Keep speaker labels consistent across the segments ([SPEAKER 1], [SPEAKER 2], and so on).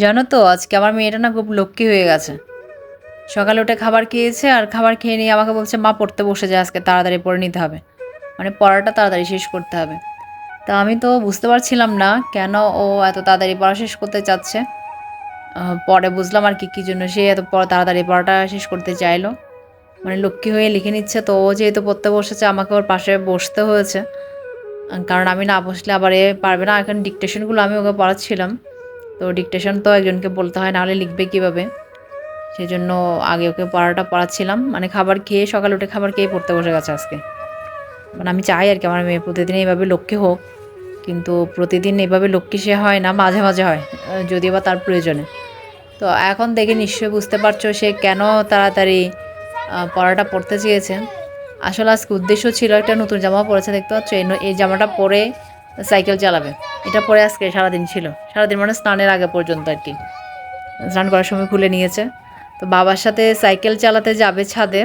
[SPEAKER 1] জানো তো, আজকে আমার মেয়েটা না খুব লক্ষ্মী হয়ে গেছে। সকালে উঠে খাবার খেয়েছে আর খাবার খেয়ে নিয়ে আমাকে বলছে, মা, পড়তে বসে যায় আজকে তাড়াতাড়ি পড়ে নিতে হবে। মানে পড়াটা তাড়াতাড়ি শেষ করতে হবে। তা আমি তো বুঝতে পারছিলাম না কেন ও এত তাড়াতাড়ি পড়া শেষ করতে চাচ্ছে। পরে বুঝলাম আর কি, কী জন্য সে এত তাড়াতাড়ি পড়াটা শেষ করতে চাইলো। মানে লক্ষ্মী হয়ে লিখে নিচ্ছে, তো ও যেহেতু পড়তে বসেছে, আমাকে ওর পাশে বসতে হয়েছে। কারণ আমি না বসলে আবার এ পারবে না, এখন ডিকটেশনগুলো আমি ওকে পড়াচ্ছিলাম। তো ডিকটেশন তো একজনকে বলতে হয়, নাহলে লিখবে কীভাবে? সেই জন্য আগে ওকে পড়াটা পড়াচ্ছিলাম। মানে খাবার খেয়ে সকালে উঠে খাবার খেয়ে পড়তে বসে গেছে আজকে। মানে আমি চাই আর কি, আমার মেয়ে প্রতিদিন এইভাবে লক্ষ্মী হোক। কিন্তু প্রতিদিন এইভাবে লক্ষ্মী সে হয় না, মাঝে মাঝে হয়, যদিও বা তার প্রয়োজনে। তো এখন দেখে নিশ্চয়ই বুঝতে পারছ সে কেন তাড়াতাড়ি পড়াটা পড়তে চেয়েছে। আসলে আজকে উদ্দেশ্য ছিল একটা নতুন জামা পরেছে দেখতে পাচ্ছ? এই জামাটা পরে সাইকেল চালাবে। এটা পরে আজকে সারাদিন ছিল। সারাদিন মানে স্নানের আগে পর্যন্ত আর কি। স্নান করার সময় খুলে নিয়েছে। তো বাবার সাথে সাইকেল চালাতে যাবে ছাদে।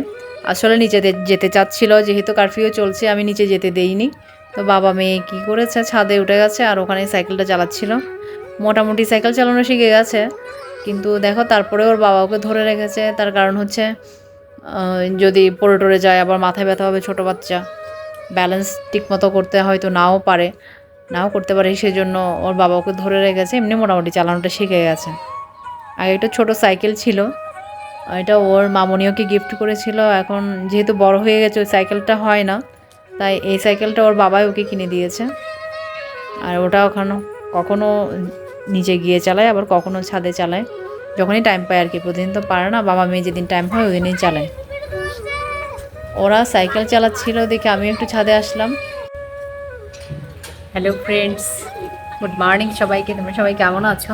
[SPEAKER 1] আসলে নিচে যেতে চাচ্ছিল, যেহেতু কারফিউ চলছে, আমি নিচে যেতে দেইনি। তো বাবা মেয়ে কী করেছে? ছাদে উঠে গেছে আর ওখানে সাইকেলটা চালাচ্ছিল। মোটামুটি সাইকেল চালানো শিখে গেছে। কিন্তু দেখো, তারপরে ওর বাবা ওকে ধরে রেখেছে। তার কারণ হচ্ছে যদি পড়ে টরে যায়, আবার মাথায় ব্যথা হবে ছোটো বাচ্চা, ব্যালেন্স ঠিকমতো করতে হয়তো নাও পারে। নাও করতে পারে, সেজন্য ওর বাবা ওকে ধরে রেখেছে, এমনি মোটামুটি চালানোটা শিখে গেছে। আগে একটা ছোট সাইকেল ছিল, এটা ওর মামনি ওকে গিফট করেছিল, এখন যেহেতু বড় হয়ে গেছে, ওই সাইকেলটা হয় না, তাই এই সাইকেলটা ওর বাবাই ওকে কিনে দিয়েছে। আর ওটা ওখানে, কখনো নিচে গিয়ে চালায়, আবার কখনো ছাদে চালায়। যখনই টাইম পায় আর কি, প্রতিদিন তো পারে না, বাবা মেয়ে যেদিন টাইম হয় ওই দিনই চালায়। ওরা সাইকেল চালাচ্ছিল দেখে আমি একটু ছাদে আসলাম। হ্যালো ফ্রেন্ডস গুড মর্নিং সবাইকে। তোমরা সবাই কেমন আছো?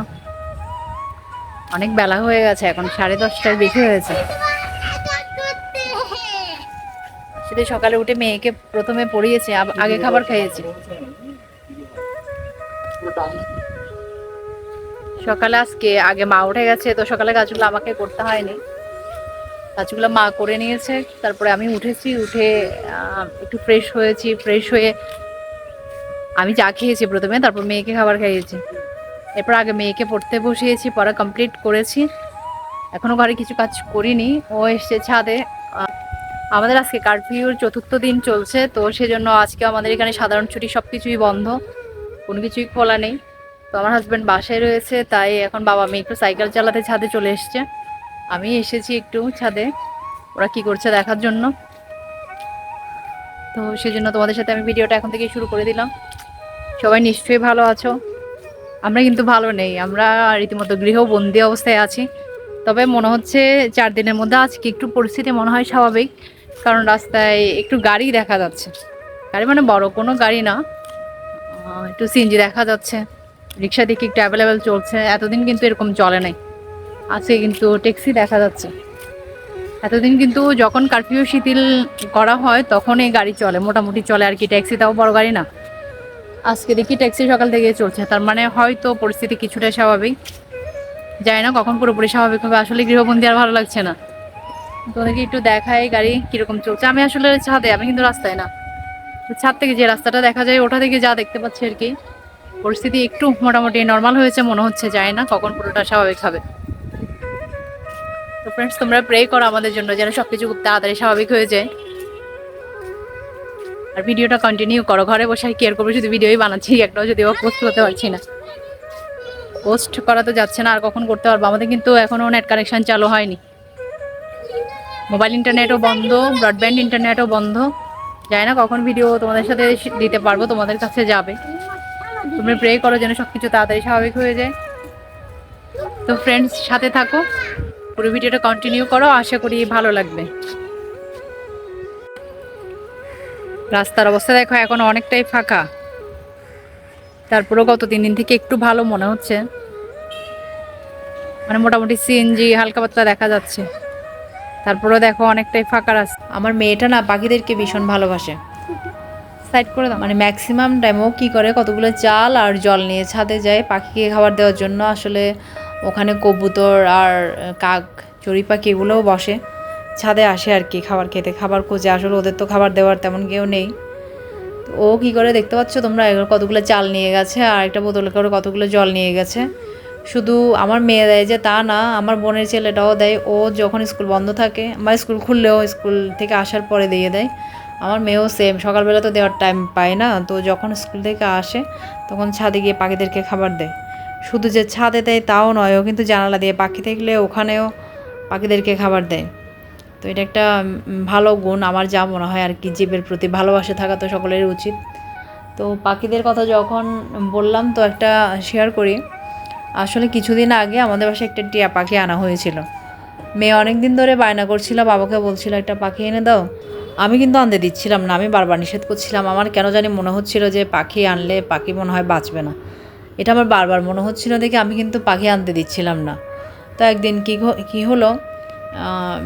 [SPEAKER 1] অনেক বেলা হয়ে গেছে, এখন সাড়ে দশটার বেশি হয়েছে। সেটা সকালে উঠে মেয়েকে প্রথমে পড়িয়েছে আগে খাবার খাইয়েছি। সকালে আজকে, আগে মা উঠে গেছে, তো সকালে কাজগুলো আমাকে করতে হয়নি। কাজগুলো মা করে নিয়েছে, তারপরে আমি উঠেছি, উঠে একটু ফ্রেশ হয়েছি ফ্রেশ হয়ে আমি চা খেয়েছি প্রথমে, তারপর মেয়েকে খাবার খাইয়েছি। এরপর আগে মেয়েকে পড়তে বসিয়েছি, পড়া কমপ্লিট করেছি। এখনও ঘরে কিছু কাজ করিনি, ও এসছে ছাদে। আমাদের আজকে কারফিউর চতুর্থ দিন চলছে, তো সেজন্য আজকে আমাদের এখানে সাধারণ ছুটি সব কিছুই বন্ধ, কোনো কিছুই খোলা নেই। তো আমার হাজব্যান্ড বাসায় রয়েছে, তাই এখন বাবা মেয়ে একটু সাইকেল চালাতে ছাদে চলে এসছে। আমি এসেছি একটু ছাদে, ওরা কি করছে দেখার জন্য। তো সেজন্য তোমাদের সাথে আমি ভিডিওটা এখন থেকে শুরু করে দিলাম। সবাই নিশ্চয়ই ভালো আছো। আমরা কিন্তু ভালো নেই, আমরা রীতিমতো গৃহবন্দী অবস্থায় আছি। তবে মনে হচ্ছে চার দিনের মধ্যে আজকে একটু পরিস্থিতি মনে হয় স্বাভাবিক, কারণ রাস্তায় একটু গাড়ি দেখা যাচ্ছে। গাড়ি মানে বড় কোনো গাড়ি না। একটু সিএনজি দেখা যাচ্ছে। রিক্সা দিকে একটু অ্যাভেলেবেল চলছে। এতদিন কিন্তু এরকম চলে নাই। আজকে কিন্তু ট্যাক্সি দেখা যাচ্ছে। এতদিন কিন্তু যখন কারফিউ শিথিল করা হয়, তখন এই গাড়ি চলে। মোটামুটি চলে আর কি ট্যাক্সি তাও বড় গাড়ি না। আজকে দেখি ট্যাক্সি সকাল থেকে চলছে। তার মানে হয়তো পরিস্থিতি কিছুটা স্বাভাবিক। যায় না কখন পুরোপুরি স্বাভাবিক হবে। আসলে গৃহবন্দী আর ভালো লাগছে না। তোমাদেরকে একটু দেখাই গাড়ি কীরকম চলছে। আমি আসলে ছাদে, আমি কিন্তু রাস্তায় না। ছাদ থেকে যে রাস্তাটা দেখা যায় ওটা থেকে যা দেখতে পাচ্ছি আর কি, পরিস্থিতি একটু মোটামুটি নর্মাল হয়েছে মনে হচ্ছে। যায় না কখন পুরোটা স্বাভাবিক হবে। তো ফ্রেন্ডস তোমরা প্রে করো আমাদের জন্য যেন সবকিছু খুব তাড়াতাড়ি স্বাভাবিক হয়ে যায়। আর ভিডিওটা কন্টিনিউ করো, ঘরে বসে কেয়ার করব শুধু ভিডিওই বানাচ্ছি, একটাও যদি পোস্ট করতে পারছি না। পোস্ট করা তো যাচ্ছে না, আর কখন করতে পারব? আমাদের কিন্তু এখনও নেট কানেকশন চালু হয়নি। মোবাইল ইন্টারনেটও বন্ধ ব্রডব্যান্ড ইন্টারনেটও বন্ধ। যায় না কখন ভিডিও তোমাদের সাথে দিতে পারব, তোমাদের কাছে যাবে। তুমি প্রে করো যেন সব কিছু তাড়াতাড়ি স্বাভাবিক হয়ে যায়। তো ফ্রেন্ডস সাথে থাকো। পুরো ভিডিওটা কন্টিনিউ করো, আশা করি ভালো লাগবে। রাস্তার অবস্থা দেখো এখন অনেকটাই ফাঁকা। তারপরেও গত তিন দিন থেকে একটু ভালো মনে হচ্ছে। মানে মোটামুটি সিএনজি হালকা পাতলা দেখা যাচ্ছে। তারপরেও দেখো অনেকটাই ফাঁকা রাস্তা। আমার মেয়েটা না পাখিদেরকে ভীষণ ভালোবাসে। সাইড করে দাও। মানে ম্যাক্সিমাম টাইমও কী করে? কতগুলো চাল আর জল নিয়ে ছাদে যায় পাখিকে খাবার দেওয়ার জন্য। আসলে ওখানে কবুতর আর কাক চড়ি পাখি এগুলোও বসে। ছাদে আসে আর কি খাবার খেতে। খাবার খুঁজে আসলে ওদের তো খাবার দেওয়ার তেমন কেউ নেই। ও কি করে দেখতে পাচ্ছ তোমরা? কতগুলো চাল নিয়ে গেছে আর একটা বোতলে করে কতগুলো জল নিয়ে গেছে। শুধু আমার মেয়ে দেয় যে তা না, আমার বোনের ছেলেটাও দেয়। ও যখন স্কুল বন্ধ থাকে বা স্কুল খুললেও স্কুল থেকে আসার পরে দিয়ে দেয়। আমার মেয়েও সেম সকালবেলা তো দেওয়ার টাইম পায় না। তো যখন স্কুল থেকে আসে, তখন ছাদে গিয়ে পাখিদেরকে খাবার দেয়। শুধু যে ছাদে দেয় তাও নয়, ও কিন্তু জানালা দিয়ে পাখি থাকলে ওখানেও পাখিদেরকে খাবার দেয়। তো এটা একটা ভালো গুণ, আমার যা মনে হয় আর কি, জীবের প্রতি ভালোবাসা থাকা তো সকলেরই উচিত। তো পাখিদের কথা যখন বললাম, তো একটা শেয়ার করি। আসলে কিছুদিন আগে আমাদের বাসায় একটা টিয়া পাখি আনা হয়েছিল। মেয়ে অনেক দিন ধরে বায়না করছিল, বাবাকে বলছিল, একটা পাখি এনে দাও। আমি কিন্তু আনতে দিচ্ছিলাম না, আমি বারবার নিষেধ করছিলাম। আমার কেন জানি মনে হচ্ছিল যে পাখি আনলে পাখি মনে হয় বাঁচবে না। এটা আমার বারবার মনে হচ্ছিল দেখে আমি কিন্তু পাখি আনতে দিচ্ছিলাম না। তো একদিন কী কী হলো?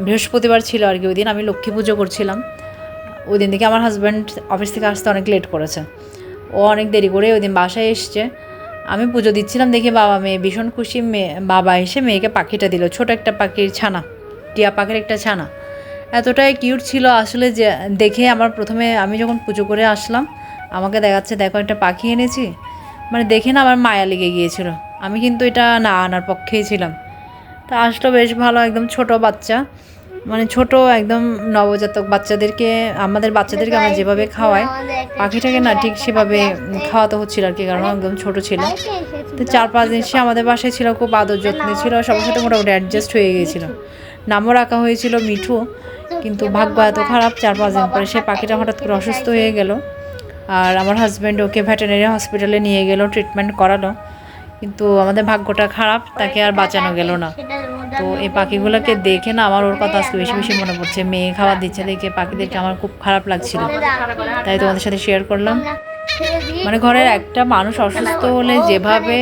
[SPEAKER 1] বৃহস্পতিবার ছিল আর কি, ওই দিন আমি লক্ষ্মী পুজো করছিলাম। ওই দিন থেকে আমার হাজব্যান্ড অফিস থেকে আসতে অনেক লেট করেছে। ও অনেক দেরি করে ওই দিন বাসায় এসছে। আমি পুজো দিচ্ছিলাম দেখি বাবা মেয়ে, ভীষণ খুশি মেয়ে, বাবা এসে মেয়েকে পাখিটা দিল। ছোট একটা পাখির ছানা, টিয়া পাখির একটা ছানা। এতটাই কিউট ছিল আসলে যে দেখে আমার প্রথমে আমি যখন পুজো করে আসলাম, আমাকে দেখাচ্ছে, দেখো একটা পাখি এনেছি। মানে দেখে না আমার মায়া লেগে গিয়েছিল। আমি কিন্তু এটা না আনার পক্ষেই ছিলাম। তা আসলো বেশ ভালো, একদম ছোট বাচ্চা। মানে ছোট একদম নবজাতক বাচ্চাদেরকে, আমাদের বাচ্চাদেরকে আমরা যেভাবে খাওয়াই, পাখিটাকে না ঠিক সেভাবে খাওয়াতে হচ্ছিল আর কি, কারণ একদম ছোট ছিল। তো চার পাঁচ দিন সে আমাদের বাসায় ছিল, খুব আদর যত্নে ছিল সবার সাথে মোটামুটি অ্যাডজাস্ট হয়ে গিয়েছিল। নামও রাখা হয়েছিল মিঠু, কিন্তু ভাগ্য এত খারাপ, চার পাঁচ দিন পরে সে পাখিটা হঠাৎ করে অসুস্থ হয়ে গেল। আর আমার হাজব্যান্ড ওকে ভেটেরিনারি হসপিটালে নিয়ে গেল ট্রিটমেন্ট করালো। কিন্তু আমাদের ভাগ্যটা খারাপ, তাকে আর বাঁচানো গেল না। তো এই পাখিগুলোকে দেখে না আমার ওর কথা আজকে বেশি বেশি মনে পড়ছে। মেয়ে খাবার দিচ্ছে দেখে পাখিদেরকে আমার খুব খারাপ লাগছিল। তাই তোমাদের সাথে শেয়ার করলাম। মানে ঘরের একটা মানুষ অসুস্থ হলে যেভাবে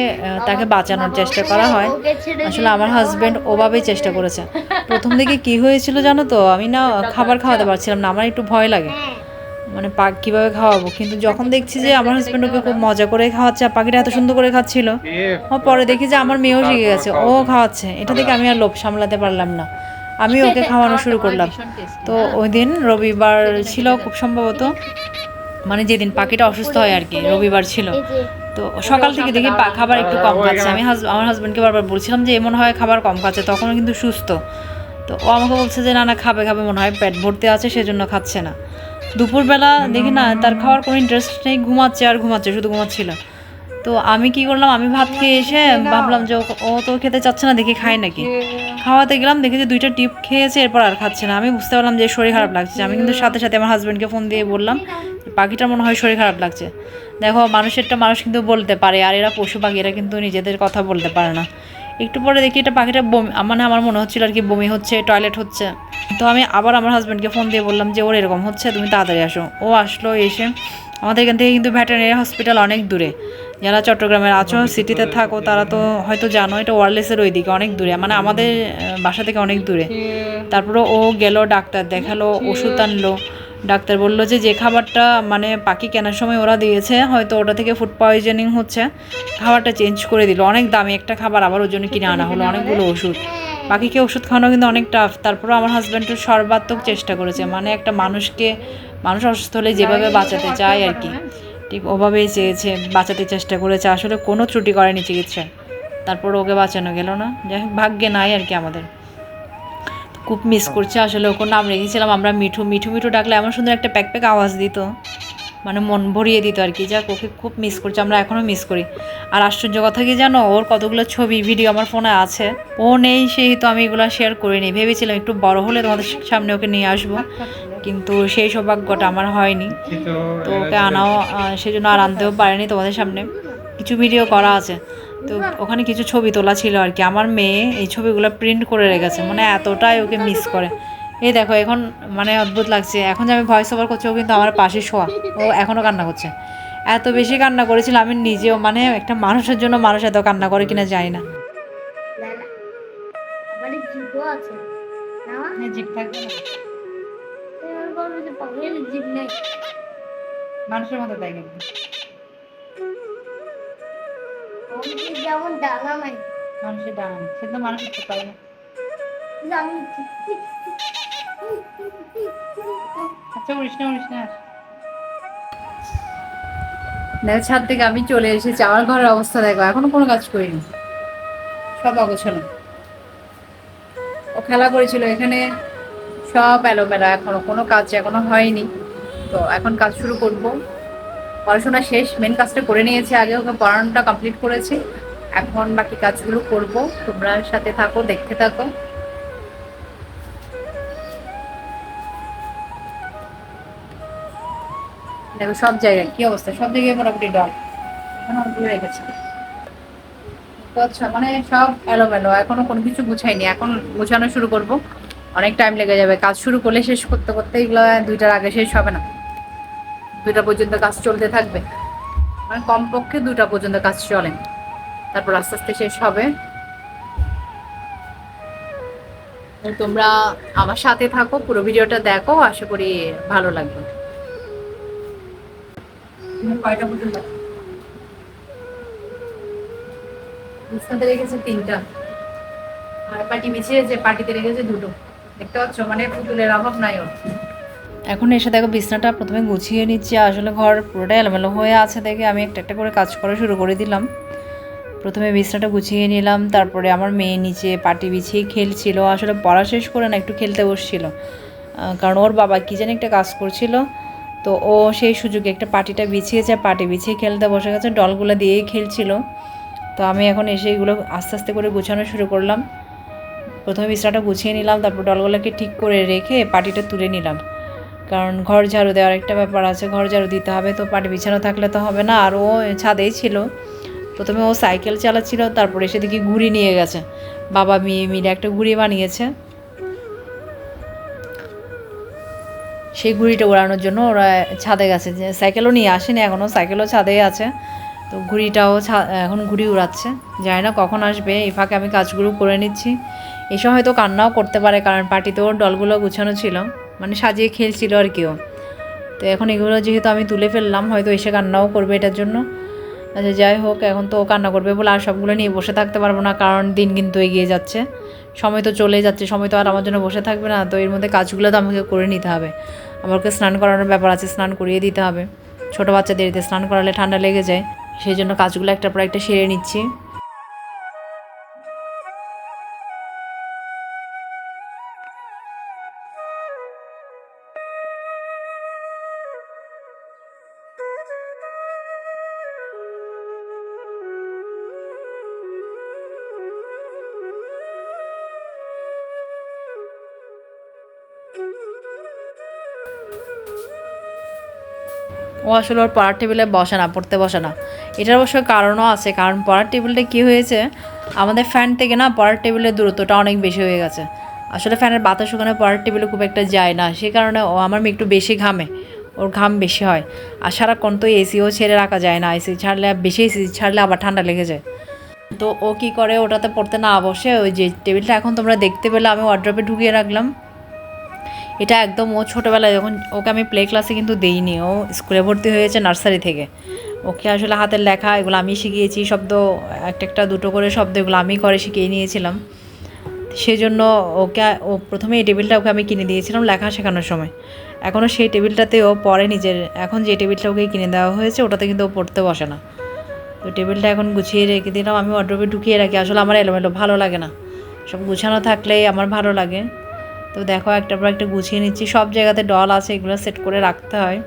[SPEAKER 1] তাকে বাঁচানোর চেষ্টা করা হয়, আসলে আমার হাজব্যান্ড ওভাবেই চেষ্টা করেছে। প্রথম দিকে কি হয়েছিল জানো তো? আমি না খাবার খাওয়াতে পারছিলাম না, আমার একটু ভয় লাগে। মানে পাক কীভাবে খাওয়াবো? কিন্তু যখন দেখছি যে আমার হাজব্যান্ড ওকে খুব মজা করে খাওয়াচ্ছে পাখিটা এত সুন্দর করে খাচ্ছিল, ও পরে দেখি যে আমার মেয়েও শিখে গেছে, ও খাওয়াচ্ছে। এটা দেখে আমি আর লোভ সামলাতে পারলাম না। আমি ওকে খাওয়ানো শুরু করলাম। তো ওই দিন রবিবার ছিল খুব সম্ভবত মানে যেদিন পাখিটা অসুস্থ হয় আর কি, রবিবার ছিল। তো সকাল থেকে দেখি খাবার একটু কম খাচ্ছে। আমি আমার হাজব্যান্ডকে বারবার বলছিলাম যে এমন হয় খাবার কম খাচ্ছে, তখনও কিন্তু সুস্থ। তো ও আমাকে বলছে যে, না না, খাবে খাবে। মনে হয় পেট ভর্তি আছে, সেজন্য খাচ্ছে না। দুপুরবেলা দেখি না, তার খাওয়ার কোনো ইন্টারেস্ট নেই, ঘুমাচ্ছে আর ঘুমাচ্ছে, শুধু ঘুমাচ্ছিল তো আমি কি করলাম, আমি ভাত খেয়ে এসে ভাবলাম যে ও- তো খেতে চাচ্ছে না, দেখি খায় নাকি। খাওয়াতে গেলাম, দেখি যে দুইটা টিপ খেয়েছে, এরপর আর খাচ্ছে না। আমি বুঝতে পারলাম যে শরীর খারাপ লাগছে। আমি কিন্তু সাথে সাথে আমার হাজব্যান্ডকে ফোন দিয়ে বললাম, পাখিটার মনে হয় শরীর খারাপ লাগছে। দেখো, মানুষেরটা মানুষ কিন্তু বলতে পারে, আর এরা পশু পাখি, এরা কিন্তু নিজেদের কথা বলতে পারে না। একটু পরে দেখি এটা পাখিটা বমি মানে আমার মনে হচ্ছিল আর কি বমি হচ্ছে টয়লেট হচ্ছে। তো আমি আবার আমার হাজব্যান্ডকে ফোন দিয়ে বললাম যে, ওর এরকম হচ্ছে, তুমি তাড়াতাড়ি আসো। ও আসলো, এসে আমাদের এখান থেকে কিন্তু ভেটেরিনারি হসপিটাল অনেক দূরে। যারা চট্টগ্রামের আছো সিটিতে থাকো, তারা তো হয়তো জানো, এটা ওয়ারলেসের ওইদিকে অনেক দূরে মানে আমাদের বাসা থেকে অনেক দূরে। তারপরে ও গেল, ডাক্তার দেখাল, ওষুধ আনলো। ডাক্তার বলল যে যে খাবারটা মানে পাখি কেনার সময় ওরা দিয়েছে, হয়তো ওটা থেকে ফুড পয়জনিং হচ্ছে। খাবারটা চেঞ্জ করে দিল, অনেক দামি একটা খাবার, আবার ওর জন্য কিনে আনা হলো, অনেকগুলো ওষুধ। পাখিকে ওষুধ খাওয়ানো কিন্তু অনেক টাফ তারপরে আমার হাজব্যান্ডের সর্বাত্মক চেষ্টা করেছে। মানে একটা মানুষকে, মানুষ অসুস্থ হলে যেভাবে বাঁচাতে চায় আর কি। ঠিক ওভাবেই চেয়েছে, বাঁচাতে চেষ্টা করেছে। আসলে কোনো ত্রুটি করেনি চিকিৎসায়। তারপর ওকে বাঁচানো গেল না। যাই হোক, ভাগ্যে নাই আর কি আমাদের। খুব মিস করছে আসলে। ওকে নাম রেখেছিলাম আমরা মিঠু। মিঠু মিঠু ডাকলে এমন সুন্দর একটা প্যাক প্যাক আওয়াজ দিত। মানে মন ভরিয়ে দিত আর কি। যাক ওকে খুব মিস করছে আমরা এখনও মিস করি। আর আশ্চর্য কথা কি জানো? ওর কতগুলো ছবি ভিডিও আমার ফোনে আছে। ও নেই সেই তো আমি এগুলো শেয়ার করিনি। ভেবেছিলাম একটু বড় হলে তোমাদের সামনে ওকে নিয়ে আসব। কিন্তু সেই সৌভাগ্যটা আমার হয়নি। তো ওকে আনাও আহ, সেজন্য আর আনতেও পারেনি তোমাদের সামনে। কিছু ভিডিও করা আছে। তো ওখানে কিছু ছবি তোলা ছিল আর কি। আমার মেয়ে এই ছবিগুলো প্রিন্ট করে রেখেছে। মানে এতটাই ওকে মিস করে। এই দেখো এখন মানে অদ্ভুত লাগছে। এখন যে আমি ভয়েস ওভার করছি ও কিন্তু আমার পাশে শোয়া। ও এখনও কান্না করছে। এত বেশি কান্না করেছিল আমি নিজেও মানে একটা মানুষের জন্য মানুষ এত কান্না করে কিনা জানি না।
[SPEAKER 2] আবার জিভও আছে না।
[SPEAKER 1] মানুষের মতো তাই কিন্তু।
[SPEAKER 2] যেমন
[SPEAKER 1] মানুষের ডানা সে তো মানুষের পারে না। দেখো, ছাদ থেকে আমি চলে এসেছি। আমার ঘরের অবস্থা দেখো, এখনও কোনো কাজ করিনি। সব অগোছানো ও খেলা করেছিল এখানে। সব এলোমেলা, এখনও কোনো কাজ এখনও হয়নি। তো এখন কাজ শুরু করব। পড়াশোনা শেষ মেন কাজটা করে নিয়েছে। আগে ওকে পড়ানোটা কমপ্লিট করেছি। এখন বাকি কাজগুলো করব। তোমরা সাথে থাকো, দেখতে থাকো। দেখো, সব জায়গায় কি অবস্থা? সব জায়গায় মোটামুটি ডল। তো আচ্ছা মানে সব এলোমেলো, এখনও কোনো কিছু গুছাইনি। এখন গুছানো শুরু করব। অনেক টাইম লেগে যাবে। কাজ শুরু করলে শেষ করতে করতে এগুলো দুইটার আগে শেষ হবে না। দুইটা পর্যন্ত কাজ চলতে থাকবে। মানে কমপক্ষে দুটা পর্যন্ত কাজ চলে। তারপর আস্তে আস্তে শেষ হবে। তোমরা আমার সাথে থাকো, পুরো ভিডিওটা দেখো। আশা করি ভালো লাগবে। কয়টা পর্যন্ত? বিছনাতে রেখেছে তিনটা। আর পাটি বিছিয়েছে পাটিতে রেখেছে দুটো। দেখতে পাচ্ছ মানে পুতুলের অভাব নাই ওর। এখন এসে দেখো বিছনাটা প্রথমে গুছিয়ে নিচ্ছি। আসলে ঘর পুরোটাই এলোমেলো হয়ে আছে দেখে আমি একটা একটা করে কাজ করা শুরু করে দিলাম। প্রথমে বিছনাটা গুছিয়ে নিলাম তারপরে আমার মেয়ে নিচে পাটি বিছিয়ে খেলছিল। আসলে পড়া শেষ করে না একটু খেলতে বসছিল। কারণ ওর বাবা কী জানি একটা কাজ করছিল। তো ও সেই সুযোগে একটা পাটিটা বিছিয়েছে পাটি বিছিয়ে খেলতে বসে গেছে, ডলগুলো দিয়েই খেলছিল। তো আমি এখন এসে এগুলো আস্তে আস্তে করে গুছানো শুরু করলাম। প্রথমে বিছনাটা গুছিয়ে নিলাম, তারপর ডলগুলোকে ঠিক করে রেখে পাটিটা তুলে নিলাম। কারণ ঘর ঝাড়ু দেওয়ার একটা ব্যাপার আছে, ঘর ঝাড়ু দিতে হবে তো পাটি বিছানো থাকলে তো হবে না, আর ও ছাদেই ছিল। প্রথমে ও সাইকেল চালাচ্ছিল, তারপরে এসে দেখি ঘুড়ি নিয়ে গেছে। বাবা, মেয়ে মিলে একটা ঘুড়ি বানিয়েছে। সেই ঘুড়িটা ওড়ানোর জন্য ওরা ছাদে গেছে। যে সাইকেলও নিয়ে আসেনি এখনও সাইকেলও ছাদেই আছে। তো ঘুড়িটাও এখন ঘুড়ি উড়াচ্ছে। জানি না কখন আসবে, এই ফাঁকে আমি কাজগুলো করে নিচ্ছি। এসব হয়তো কান্নাও করতে পারে, কারণ পার্টিতে ওর ডলগুলো গুছানো ছিল। মানে সাজিয়ে খেলছিল আর কেউ তো এখন এগুলো যেহেতু আমি তুলে ফেললাম, হয়তো এসে কান্নাও করবে এটার জন্য। আচ্ছা যাই হোক, এখন তো কান্না করবে বলে আর সবগুলো নিয়ে বসে থাকতে পারব না, কারণ দিন কিন্তু এগিয়ে যাচ্ছে। সময় তো চলে যাচ্ছে, সময় তো আর আমার জন্য বসে থাকবে না, তো এর মধ্যে কাজগুলো তো আমাকে করে নিতে হবে। আমাকে স্নান করানোর ব্যাপার আছে, স্নান করিয়ে দিতে হবে। ছোটো বাচ্চাদের স্নান করালে ঠান্ডা লেগে যায়, সেই জন্য কাজগুলো একটা পর একটা সেরে নিচ্ছি। ও আসলে ওর পড়ার টেবিলে বসে না, পড়তে বসে না। এটার অবশ্য কারণও আছে, কারণ পড়ার টেবিলটা কী হয়েছে? আমাদের ফ্যান থেকে না পড়ার টেবিলের দূরত্বটা অনেক বেশি হয়ে গেছে। আসলে ফ্যানের বাতাস ওখানে পড়ার টেবিলে খুব একটা যায় না, সে কারণে ও আমার মেয়ে একটু বেশি ঘামে, ওর ঘাম বেশি হয়। আর সারাক্ষণ তো এসিও ছেড়ে রাখা যায় না এসি ছাড়লে বেশি এসি ছাড়লে আবার ঠান্ডা লেগে যায়। তো ও কি করে, ওটাতে পড়তে না বসে ওই যে টেবিলটা এখন তোমরা দেখতে পেলে, আমি ওয়ার্ড্রপে ঢুকিয়ে রাখলাম। এটা একদম ও ছোটোবেলায় যখন ওকে আমি প্লে ক্লাসে কিন্তু দেইনি, ও স্কুলে ভর্তি হয়েছে নার্সারি থেকে। ওকে আসলে হাতের লেখা, এগুলো আমি শিখিয়েছি, শব্দ, একটা একটা দুটো করে শব্দ এগুলো আমি করে শিখিয়ে নিয়েছিলাম। সেই জন্য ওকে, ও প্রথমে এই টেবিলটা ওকে আমি কিনে দিয়েছিলাম লেখা শেখানোর সময়। এখনও সেই টেবিলটাতে ও পড়ে নিজের, এখন যে টেবিলটা ওকে কিনে দেওয়া হয়েছে ওটাতে কিন্তু ও পড়তে বসে না। তো টেবিলটা এখন গুছিয়ে রেখে দিলাম, আমি অর্ডারে ঢুকিয়ে রাখি, আসলে আমার এলোমেলো ভালো লাগে না। সব গুছানো থাকলেই আমার ভালো লাগে। তো দেখো একটা পর একটা গুছিয়ে নিচ্ছি। সব জায়গাতে ডল আছে, এগুলো সেট করে রাখতে হয়।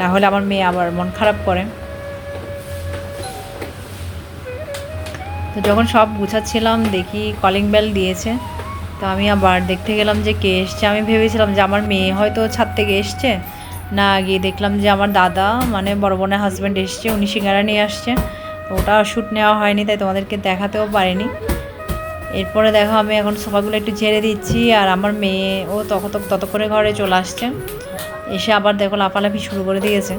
[SPEAKER 1] না হলে আমার মেয়ে আবার মন খারাপ করে। তো যখন সব গুছাচ্ছিলাম, দেখি কলিং বেল দিয়েছে। তো আমি আবার দেখতে গেলাম যে কে এসছে। আমি ভেবেছিলাম যে আমার মেয়ে হয়তো ছাদ থেকে এসছে। না, গিয়ে দেখলাম যে আমার দাদা মানে বড় বোনের হাজব্যান্ড এসছে। উনি সিঙ্গারা নিয়ে আসছে। ওটা শ্যুট নেওয়া হয়নি, তাই তোমাদেরকে দেখাতেও পারিনি। এরপরে দেখো আমি এখন সোফাগুলো একটু ঝেড়ে দিচ্ছি, আর আমার মেয়ে ও তখন ততক্ষণে ঘরে চলে আসছে। এসে আবার দেখো লাফালাফি শুরু করে দিয়েছে।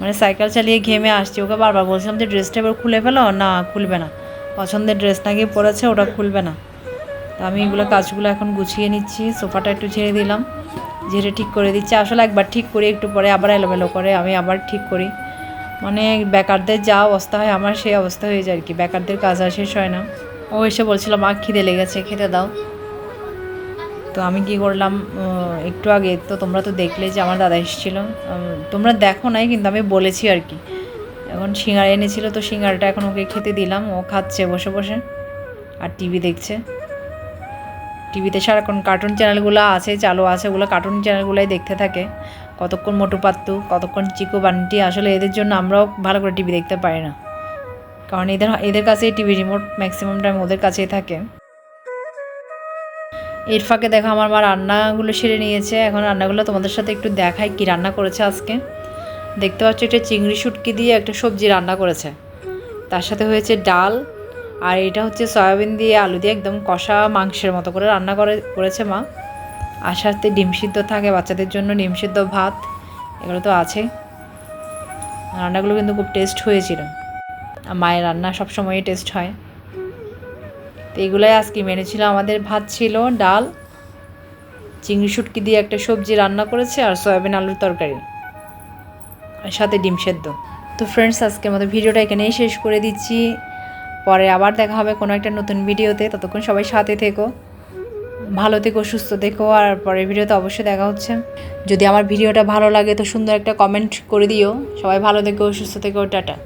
[SPEAKER 1] মানে সাইকেল চালিয়ে ঘেমে আসছে। ওকে বারবার বলছিলাম যে, ড্রেসটা এবার খুলে ফেলো? না, খুলবে না। পছন্দের ড্রেস নাকি পরেছে, ওটা খুলবে না। তো আমি এগুলো কাজগুলো এখন গুছিয়ে নিচ্ছি। সোফাটা একটু ঝেড়ে দিলাম। ঝেড়ে ঠিক করে দিচ্ছি। আসলে একবার ঠিক করি, একটু পরে আবার এলোমেলো করে আমি আবার ঠিক করি। মানে বেকারদের যা অবস্থা হয়, আমার সেই অবস্থা হয়ে যায় আর কি। বেকারদের কাজ আর শেষ হয় না। ও এসে বলছিল, মা, খিদে লেগেছে, খেতে দাও। তো আমি কি করলাম একটু আগে, তো তোমরা তো দেখলে যে আমার দাদা এসেছিল তোমরা দেখো নাই, কিন্তু আমি বলেছি আর কি। এখন সিঙ্গারা এনেছিল, তো সিঙ্গারাটা এখন ওকে খেতে দিলাম, ও খাচ্ছে বসে বসে, আর টিভি দেখছে। টিভিতে সারাক্ষণ কার্টুন চ্যানেলগুলো আছে, চালু আছে, ওগুলো কার্টুন চ্যানেলগুলোই দেখতে থাকে। কতক্ষণ মোটু পাত্তু, কতক্ষণ চিকু বান্টি, আসলে এদের জন্য আমরাও ভালো করে টিভি দেখতে পারি না। কারণ এদের এদের কাছেই টিভি রিমোট ম্যাক্সিমাম টাইম ওদের কাছেই থাকে। এর ফাঁকে দেখো আমার মা রান্নাগুলো সেরে নিয়েছে। এখন রান্নাগুলো তোমাদের সাথে একটু দেখায় কি রান্না করেছে আজকে। দেখতে পাচ্ছ একটা চিংড়ি শুটকি দিয়ে একটা সবজি রান্না করেছে। তার সাথে হয়েছে ডাল আর এটা হচ্ছে সয়াবিন দিয়ে আলু দিয়ে একদম কষা মাংসের মতো করে রান্না করে, করেছে মা। আর সাথে ডিম সিদ্ধ থাকে বাচ্চাদের জন্য, ডিম সিদ্ধ ভাত, এগুলো তো আছে। রান্নাগুলো কিন্তু খুব টেস্ট হয়েছিল। মায়ের রান্না সবসময়ই টেস্ট হয়। তো এগুলোই আজকে মেনু ছিল, আমাদের ভাত ছিল, ডাল, চিংড়ি শুটকি দিয়ে একটা সবজি রান্না করেছে আর সয়াবিন আলুর তরকারি আর সাথে ডিম সেদ্ধ। তো ফ্রেন্ডস আজকে আমাদের ভিডিওটা এখানেই শেষ করে দিচ্ছি। পরে আবার দেখা হবে কোনো একটা নতুন ভিডিওতে। ততক্ষণ সবাই সাথে থেকো, ভালো থেকো, সুস্থ থেকো আর পরের ভিডিওতে অবশ্যই দেখা হচ্ছে। যদি আমার ভিডিওটা ভালো লাগে তো সুন্দর একটা কমেন্ট করে দিও। সবাই ভালো থেকো, সুস্থ থেকো, টাটা।